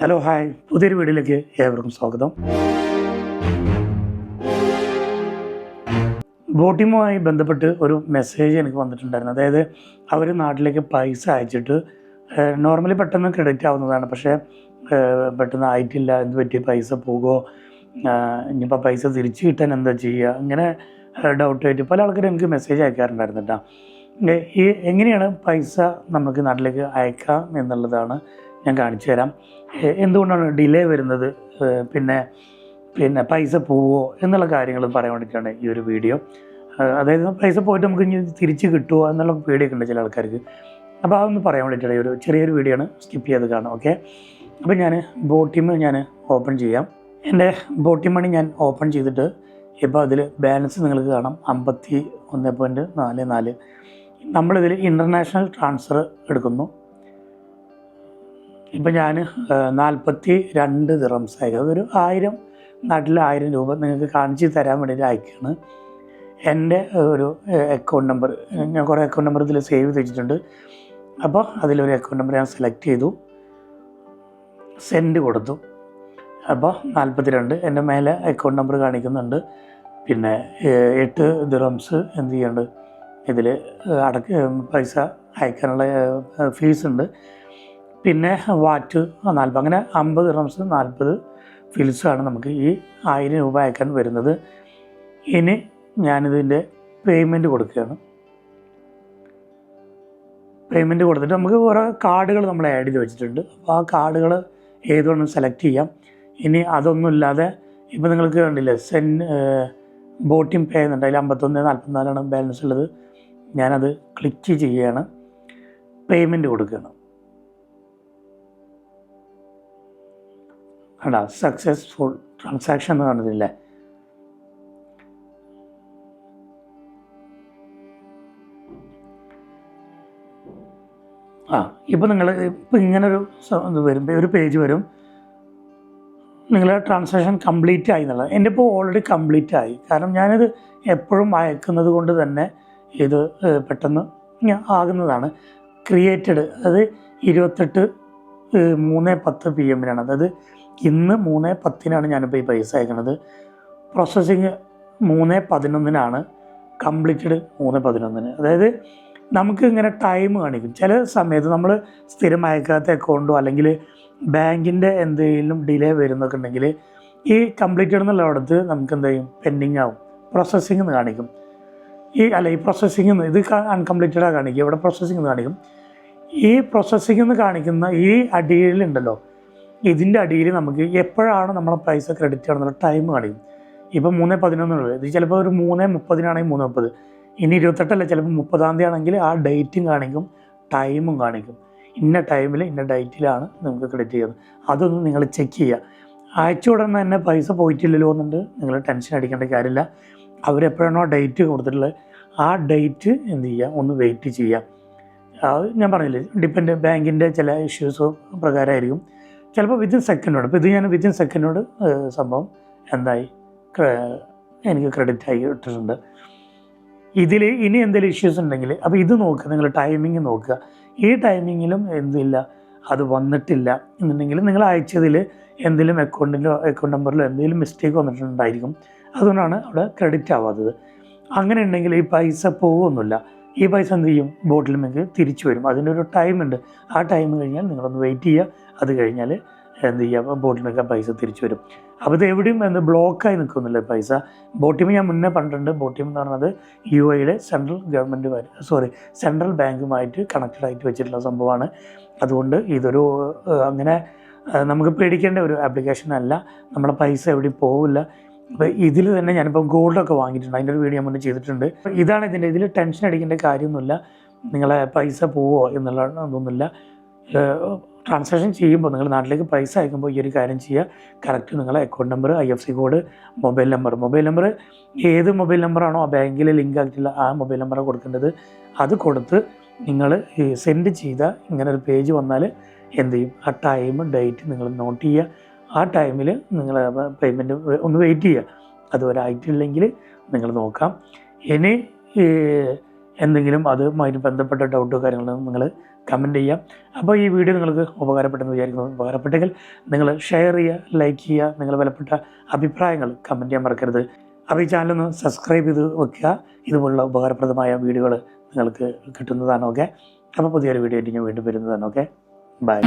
Hello hi. പുതിയൊരു വീഡിയോയിലേക്ക് ഏവർക്കും സ്വാഗതം. ബോട്ടിമുമായി ബന്ധപ്പെട്ട് ഒരു മെസ്സേജ് എനിക്ക് വന്നിട്ടുണ്ടായിരുന്നു. അതായത് അവർ നാട്ടിലേക്ക് പൈസ അയച്ചിട്ട് നോർമലി പെട്ടെന്ന് ക്രെഡിറ്റ് ആവുന്നതാണ്. പക്ഷേ പെട്ടെന്ന് ആയിട്ടില്ല എന്ത് പറ്റി പൈസ പോകുമോ ഇനിയിപ്പോൾ പൈസ തിരിച്ചു കിട്ടാൻ എന്താ ചെയ്യുക അങ്ങനെ ഡൗട്ടായിട്ട് പല ആൾക്കാരും എനിക്ക് മെസ്സേജ് അയക്കാറുണ്ടായിരുന്നു ഈ എങ്ങനെയാണ് പൈസ നമുക്ക് നാട്ടിലേക്ക് അയക്കാം എന്നുള്ളതാണ് ഞാൻ കാണിച്ചു തരാം. എന്തുകൊണ്ടാണ് ഡിലേ വരുന്നത്? പിന്നെ പിന്നെ പൈസ പോവോ എന്നുള്ള കാര്യങ്ങൾ പറയാൻ വേണ്ടിയിട്ടാണ് ഈ ഒരു വീഡിയോ അതായത് പൈസ പോയിട്ട് നമുക്ക് ഇനി തിരിച്ച് കിട്ടുമോ എന്നുള്ള പേടിയൊക്കെ ഉണ്ട് ചില ആൾക്കാർക്ക്. അപ്പോൾ അതൊന്ന് പറയാൻ വേണ്ടിയിട്ടാണ് ഒരു ചെറിയൊരു വീഡിയോ ആണ് സ്കിപ്പ് ചെയ്ത് കാണാം ഓക്കെ അപ്പോൾ ഞാൻ ബോട്ടിമ് ഞാൻ ഓപ്പൺ ചെയ്യാം. എന്റെ ബോട്ടിം മണി ഞാൻ ഓപ്പൺ ചെയ്തിട്ട് ഇപ്പോൾ അതിൽ ബാലൻസ് നിങ്ങൾക്ക് കാണാം. അമ്പത്തി ഒന്ന് പോയിന്റ് നാല് നാല്. നമ്മളിതിൽ ഇന്റർനാഷണൽ ട്രാൻസ്ഫർ എടുക്കുന്നു. ഇപ്പം ഞാൻ നാൽപ്പത്തി രണ്ട് ദിറംസ് അയക്കുക അതൊരു ആയിരം നാട്ടിലെ ആയിരം രൂപ നിങ്ങൾക്ക് കാണിച്ച് തരാൻ വേണ്ടിയിട്ട് അയക്കുകയാണ് എന്റെ ഒരു അക്കൗണ്ട് നമ്പർ ഞാൻ കുറേ അക്കൗണ്ട് നമ്പർ ഇതിൽ സേവ് ചെയ്ത് വെച്ചിട്ടുണ്ട്. അപ്പോൾ അതിലൊരു അക്കൗണ്ട് നമ്പർ ഞാൻ സെലക്ട് ചെയ്തു. സെൻഡ് കൊടുത്തു. അപ്പോൾ നാൽപ്പത്തി രണ്ട് എന്റെ മേലെ അക്കൗണ്ട് നമ്പർ കാണിക്കുന്നുണ്ട്. പിന്നെ എട്ട് ദിറംസ് എന്ത് ചെയ്യുന്നുണ്ട്. ഇതിൽ അടക്ക പൈസ അയക്കാനുള്ള ഫീസ് ഉണ്ട്. പിന്നെ വാറ്റ് നാൽപ്പത് അങ്ങനെ അമ്പത് റംസ് നാൽപ്പത് ഫിൽസാണ് നമുക്ക് ഈ ആയിരം രൂപ അയക്കാൻ വരുന്നത്. ഇനി ഞാനിതിന്റെ പേയ്മെന്റ് കൊടുക്കുകയാണ്. പേയ്മെന്റ് കൊടുത്തിട്ട് നമുക്ക് കുറേ കാർഡുകൾ നമ്മൾ ആഡ് ചെയ്ത് വെച്ചിട്ടുണ്ട്. അപ്പോൾ ആ കാർഡുകൾ ഏതുവേണം സെലക്ട് ചെയ്യാം. ഇനി അതൊന്നുമില്ലാതെ ഇപ്പോൾ നിങ്ങൾക്ക് കണ്ടില്ലേ സെൻ ബോട്ടിംഗ് പേ എന്നുണ്ട്. അതിൽ അമ്പത്തൊന്ന് നാൽപ്പത്തിനാലാണ് ബാലൻസ് ഉള്ളത്. ഞാനത് ക്ലിക്ക് ചെയ്യുകയാണ്. പേയ്മെന്റ് കൊടുക്കുകയാണ്. കണ്ടാ? സക്സസ്ഫുൾ ട്രാൻസാക്ഷൻ എന്ന് കാണുന്നില്ലേ ആ ഇപ്പോൾ നിങ്ങൾ ഇപ്പോൾ ഇങ്ങനൊരു ഇത് വരും ഒരു പേജ് വരും. നിങ്ങളുടെ ട്രാൻസാക്ഷൻ കംപ്ലീറ്റ് ആയി എന്നുള്ളത്. എന്റെ ഇപ്പോൾ ഓൾറെഡി കംപ്ലീറ്റ് ആയി. കാരണം ഞാനിത് എപ്പോഴും അയക്കുന്നത് കൊണ്ട് തന്നെ ഇത് പെട്ടെന്ന് ആകുന്നതാണ്. ക്രിയേറ്റഡ് അത് ഇരുപത്തെട്ട് മൂന്ന് പത്ത് പി എമ്മിനാണ് അതായത് ഇന്ന് മൂന്ന് പത്തിനാണ് ഞാനിപ്പോൾ ഈ പൈസ അയക്കുന്നത് പ്രോസസ്സിങ് മൂന്ന് പതിനൊന്നിനാണ്. കംപ്ലീറ്റഡ് മൂന്ന് പതിനൊന്നിന്. അതായത് നമുക്ക് ഇങ്ങനെ ടൈം കാണിക്കും. ചില സമയത്ത് നമ്മൾ സ്ഥിരം അയക്കാത്ത അക്കൗണ്ടോ അല്ലെങ്കിൽ ബാങ്കിന്റെ എന്തെങ്കിലും ഡിലേ വരുന്നൊക്കെ ഉണ്ടെങ്കിൽ ഈ കംപ്ലീറ്റഡ് എന്നുള്ളടത്ത് നമുക്ക് എന്ത് ചെയ്യും? പെൻഡിങ് ആവും. പ്രോസസ്സിംഗ് എന്ന് കാണിക്കും. ഈ അല്ല ഈ പ്രോസസ്സിംഗ് എന്ന് ഇത് അൺകംപ്ലീറ്റഡാണ് കാണിക്കുക. ഇവിടെ പ്രോസസ്സിംഗ് എന്ന് കാണിക്കും. ഈ പ്രോസസ്സിംഗ് എന്ന് കാണിക്കുന്ന ഈ അടിയിലുണ്ടല്ലോ. ഇതിന്റെ അടിയിൽ നമുക്ക് എപ്പോഴാണ് നമ്മളെ പൈസ ക്രെഡിറ്റ് ആണെന്നുള്ള ടൈം കാണിക്കും. ഇപ്പം മൂന്ന് പതിനൊന്നുള്ളത് ഇത് ചിലപ്പോൾ ഒരു മൂന്ന് മുപ്പതിനാണെങ്കിൽ മൂന്ന് മുപ്പത്. ഇനി ഇരുപത്തെട്ടല്ല ചിലപ്പോൾ മുപ്പതാം തീയതി ആണെങ്കിൽ ആ ഡേറ്റും കാണിക്കും ടൈമും കാണിക്കും. ഇന്ന ടൈമിൽ ഇന്ന ഡേറ്റിലാണ് നിങ്ങൾക്ക് ക്രെഡിറ്റ് ചെയ്യുന്നത്. അതൊന്ന് നിങ്ങൾ ചെക്ക് ചെയ്യുക. അയച്ച ഉടനെ തന്നെ പൈസ പോയിട്ടില്ലല്ലോ എന്നുണ്ട്. നിങ്ങൾ ടെൻഷൻ അടിക്കേണ്ട കാര്യമില്ല. അവരെപ്പോഴാണോ ഡേറ്റ് കൊടുത്തിട്ടുള്ളത് ആ ഡേറ്റ് എന്ത് ചെയ്യുക? ഒന്ന് വെയിറ്റ് ചെയ്യുക. ഞാൻ പറഞ്ഞില്ലേ ഡിപ്പെൻഡ് ബാങ്കിന്റെ ചില ഇഷ്യൂസ് പ്രകാരമായിരിക്കും. ചിലപ്പോൾ വിത്തിൻ സെക്കൻഡോട് ഇപ്പോൾ ഇത് ഞാൻ വിത്തിൻ സെക്കൻഡോട് സംഭവം എന്തായി എനിക്ക് ക്രെഡിറ്റ് ആയി ഇട്ടിട്ടുണ്ട്. ഇതിൽ ഇനി എന്തെങ്കിലും ഇഷ്യൂസ് ഉണ്ടെങ്കിൽ അപ്പോൾ ഇത് നോക്കുക നിങ്ങൾ ടൈമിങ് നോക്കുക. ഈ ടൈമിങ്ങിലും എന്തില്ല അത് വന്നിട്ടില്ല എന്നുണ്ടെങ്കിൽ നിങ്ങൾ അയച്ചതിൽ എന്തെങ്കിലും അക്കൗണ്ടിലോ അക്കൗണ്ട് നമ്പറിലോ എന്തെങ്കിലും മിസ്റ്റേക്ക് വന്നിട്ടുണ്ടായിരിക്കും. അതുകൊണ്ടാണ് അവിടെ ക്രെഡിറ്റ് ആവാത്തത്. അങ്ങനെ ഉണ്ടെങ്കിൽ ഈ പൈസ പോകുമൊന്നുമില്ല ഈ പൈസ എന്ത് ചെയ്യും? ബോട്ടിൽ നിങ്ങൾക്ക് തിരിച്ചു വരും. അതിനൊരു ഒരു ടൈം ഉണ്ട്. ആ ടൈം കഴിഞ്ഞാൽ നിങ്ങളൊന്ന് വെയിറ്റ് ചെയ്യുക. അത് കഴിഞ്ഞാൽ എന്ത് ചെയ്യുക? ബോട്ടിൽ നിൽക്കാൻ പൈസ തിരിച്ചു വരും. അപ്പോൾ ഇത് എവിടെയും എന്ത് ബ്ലോക്കായി നിൽക്കുന്നില്ല പൈസ. ബോട്ടിമ് ഞാൻ മുന്നേ പറഞ്ഞിട്ടുണ്ട്. ബോട്ടിം എന്ന് പറഞ്ഞത് യു എയിലെ സെൻട്രൽ ഗവൺമെന്റുമായിട്ട് സോറി സെൻട്രൽ ബാങ്കുമായിട്ട് കണക്റ്റഡ് ആയിട്ട് വെച്ചിട്ടുള്ള സംഭവമാണ്. അതുകൊണ്ട് ഇതൊരു അങ്ങനെ നമുക്ക് പേടിക്കേണ്ട ഒരു ആപ്ലിക്കേഷൻ അല്ല. നമ്മുടെ പൈസ എവിടെയും പോവില്ല. അപ്പോൾ ഇതിൽ തന്നെ ഞാനിപ്പോൾ ഗോൾഡൊക്കെ വാങ്ങിയിട്ടുണ്ട്. അതിന്റെ ഒരു വീഡിയോ മുന്നേ ചെയ്തിട്ടുണ്ട്. ഇതാണ് ഇതിന്റെ ഇതിൽ ടെൻഷൻ അടിക്കേണ്ട കാര്യമൊന്നുമില്ല. നിങ്ങളെ പൈസ പോവോ എന്നുള്ള ഒന്നുമില്ല ട്രാൻസാക്ഷൻ ചെയ്യുമ്പോൾ നിങ്ങൾ നാട്ടിലേക്ക് പൈസ അയക്കുമ്പോൾ ഈ ഒരു കാര്യം ചെയ്യുക. കറക്റ്റ് നിങ്ങളെ account number I F C code mobile number mobile number ഏത് മൊബൈൽ നമ്പറാണോ ആ ബാങ്കിൽ ലിങ്ക് ആക്കിയിട്ടുള്ള ആ മൊബൈൽ നമ്പറാണ് കൊടുക്കേണ്ടത്. അത് കൊടുത്ത് നിങ്ങൾ സെൻഡ് ചെയ്ത ഇങ്ങനെ ഒരു പേജ് വന്നാൽ എന്ത് ചെയ്യും? ആ ടൈം ഡേറ്റ് നിങ്ങൾ നോട്ട് ചെയ്യുക. ആ ടൈമിൽ നിങ്ങൾ പേയ്മെന്റ് ഒന്ന് വെയിറ്റ് ചെയ്യുക അതുവരെ ആയിട്ടില്ലെങ്കിൽ നിങ്ങൾ നോക്കാം. ഇനി എന്തെങ്കിലും അതുമായിട്ട് ബന്ധപ്പെട്ട ഡൗട്ടോ കാര്യങ്ങളോ നിങ്ങൾ കമന്റ് ചെയ്യാം. അപ്പോൾ ഈ വീഡിയോ നിങ്ങൾക്ക് ഉപകാരപ്പെട്ടെന്ന് വിചാരിക്കുന്നു. ഉപകാരപ്പെട്ടെങ്കിൽ നിങ്ങൾ ഷെയർ ചെയ്യുക ലൈക്ക് ചെയ്യുക നിങ്ങളുടെ വിലപ്പെട്ട അഭിപ്രായങ്ങൾ കമന്റ് ചെയ്യാൻ മറക്കരുത്. അപ്പോൾ ഈ ചാനലൊന്ന് സബ്സ്ക്രൈബ് ചെയ്ത് വെക്കുക. ഇതുപോലുള്ള ഉപകാരപ്രദമായ വീഡിയോകൾ നിങ്ങൾക്ക് കിട്ടുന്നതാണ് ഓക്കെ അപ്പോൾ പുതിയൊരു വീഡിയോ ആയിട്ട് ഞാൻ വീണ്ടും വരുന്നതാണ് ഓക്കെ ബൈ